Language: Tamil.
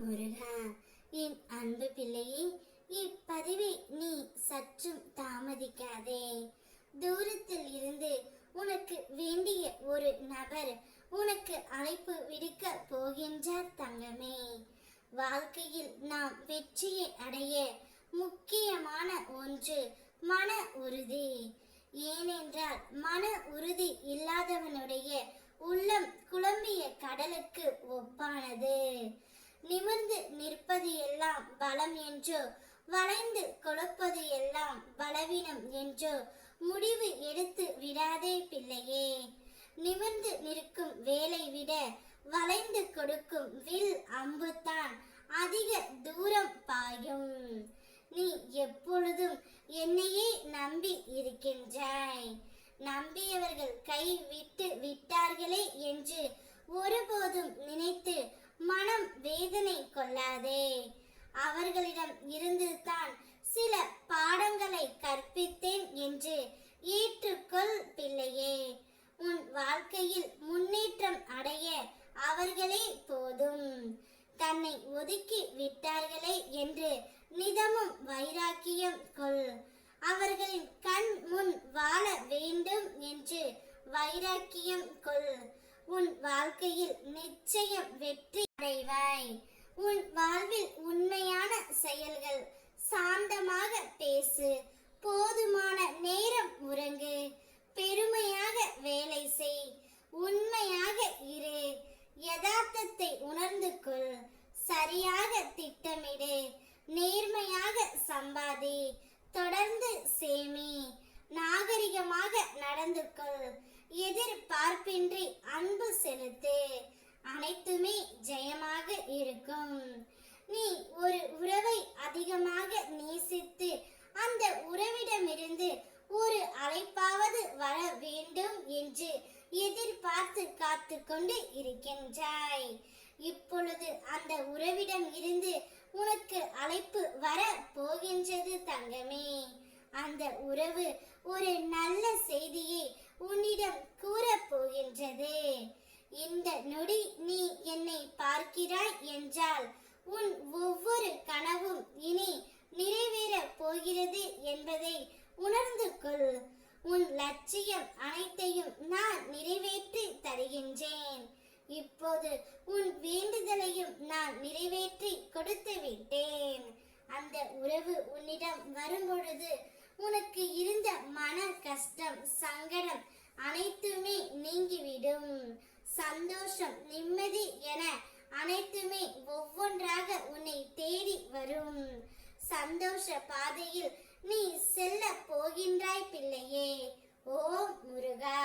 முருகா என் அன்பு பிள்ளையே இப்பதிவை நீ சற்றும் தாமதிக்காதே. தூரத்தில் இருந்து உனக்கு வேண்டிய ஒரு நபர் உனக்கு அழைப்பு விடுக்க போகின்றார் தங்கமே. வாழ்க்கையில் நாம் வெற்றியை அடைய முக்கியமான ஒன்று மன உறுதி. ஏனென்றால் மன உறுதி இல்லாதவனுடைய உள்ளம் குழம்பிய கடலுக்கு ஒப்பானது. நிமிர்ந்து நிற்பது எல்லாம் பலம் என்றோ வளைந்து கொடுப்பது எல்லாம் பலவீனம் என்றோ முடிவு எடுத்து விடாதே பிள்ளையே. நிமிர்ந்து நிற்கும் வேலை விட வளைந்து கொடுக்கும் வில் அம்புத்தான் அதிக தூரம் பாயும். நீ எப்பொழுதும் என்னையே நம்பி இருக்கின்றாய். நம்பியவர்கள் கை விட்டு விட்டார்களே என்று ஒருபோதும் நினைத்து சிந்தனை கொள்ளாதே. அவர்களிடம் இருந்துதான் சில பாடங்களை கற்பித்தேன் என்று ஏற்றுக்கொள் பிள்ளையே. உன் வாழ்க்கையில் முன்னேற்றம் அடைய அவர்களே போதும். தன்னை ஒதுக்கி விட்டார்களே என்று நிதமும் வைராக்கியம் கொள். அவர்களின் கண் முன் வாழ வேண்டும் என்று வைராக்கியம் கொள். உன் வாழ்க்கையில் நிச்சயம் வெற்றி அடைவாய். உன் வாழ்வில் உண்மையான செயல்கள் சாந்தமாக பேசு. போதுமான நேரம் உறங்கு. பெருமையாக வேலை செய். உண்மையாக இரு. யதார்த்தத்தை உணர்ந்து கொள். சரியாக திட்டமிடு. நேர்மையாக சம்பாதி. தொடர்ந்து சேமி. நாகரிகமாக நடந்து கொள். எதிர்பார்ப்பின்றி அன்பு செலுத்து. அனைத்துமே ஜெயமாக இருக்கும். நீ ஒரு உறவை அதிகமாக நேசித்து அந்த உறவிடமிருந்து ஒரு அழைப்பாவது வர வேண்டும் என்று எதிர்பார்த்து காத்து கொண்டு இருக்கின்றாய். இப்பொழுது அந்த உறவிடம் இருந்து உனக்கு அழைப்பு வர போகின்றது தங்கமே. அந்த உறவு ஒரு போகிறது என்பதை உணர்ந்து கொள். உன் லட்சியம் அனைத்தையும் நான் நிறைவேற்றி தருகின்றேன். இப்போது உன் வேண்டுதலையும் நான் நிறைவேற்றி கொடுத்து விட்டேன். அந்த உறவு உன்னிடம் வரும்பொழுது உனக்கு இருந்த மன கஷ்டம் சங்கடம் அனைத்துமே நீங்கிவிடும். சந்தோஷம் நிம்மதி சந்தோஷ பாதையில் நீ செல்ல போகின்றாய் பிள்ளையே. ஓ முருகா.